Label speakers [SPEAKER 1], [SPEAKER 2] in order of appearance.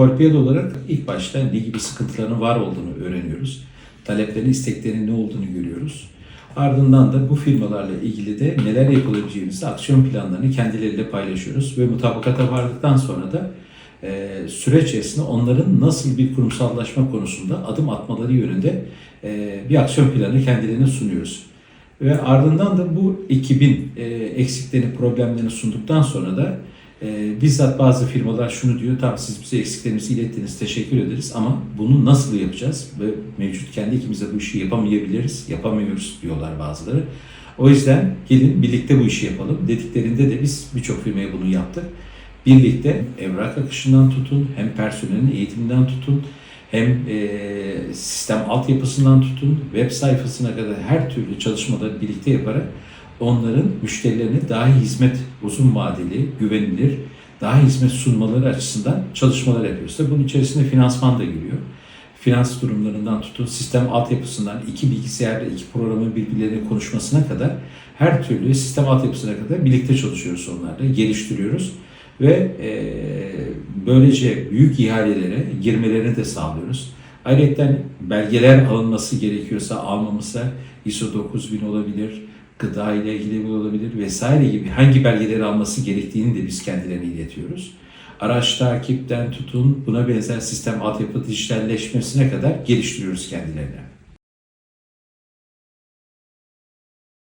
[SPEAKER 1] torpil olarak ilk başta ne gibi sıkıntıların var olduğunu öğreniyoruz. Taleplerin, isteklerinin ne olduğunu görüyoruz. Ardından da bu firmalarla ilgili de neler yapılabileceğimizi, aksiyon planlarını kendileriyle paylaşıyoruz. Ve mutabakata vardıktan sonra da e, süreç içerisinde onların nasıl bir kurumsallaşma konusunda adım atmaları yönünde e, bir aksiyon planı kendilerine sunuyoruz. Ve ardından da bu ekibin e, eksiklerini, problemlerini sunduktan sonra da e, bizzat bazı firmalar şunu diyor, tamam siz bize eksiklerimizi ilettiniz, teşekkür ederiz ama bunu nasıl yapacağız? Ve mevcut kendi ekibimizde bu işi yapamayabiliriz, yapamıyoruz diyorlar bazıları. O yüzden gelin birlikte bu işi yapalım dediklerinde de biz birçok firmaya bunu yaptık. Birlikte evrak akışından tutun, hem personelin eğitiminden tutun, hem e, sistem altyapısından tutun, web sayfasına kadar her türlü çalışmaları birlikte yaparak onların müşterilerine daha iyi hizmet, uzun vadeli, güvenilir, daha iyi hizmet sunmaları açısından çalışmalar yapıyoruz. Tabii bunun içerisinde finansman da giriyor. Finans durumlarından tutun, sistem altyapısından, iki bilgisayarla iki programın birbirlerine konuşmasına kadar her türlü sistem altyapısına kadar birlikte çalışıyoruz onlarla, geliştiriyoruz ve e, böylece büyük ihalelere girmelerini de sağlıyoruz. Ayrıca belgeler alınması gerekiyorsa almamızda ISO 9000 olabilir, gıda ile ilgili olabilir vesaire gibi hangi belgeleri alması gerektiğini de biz kendilerine iletiyoruz. Araç takipten tutun buna benzer sistem altyapı dijitalleşmesine kadar geliştiriyoruz kendilerine.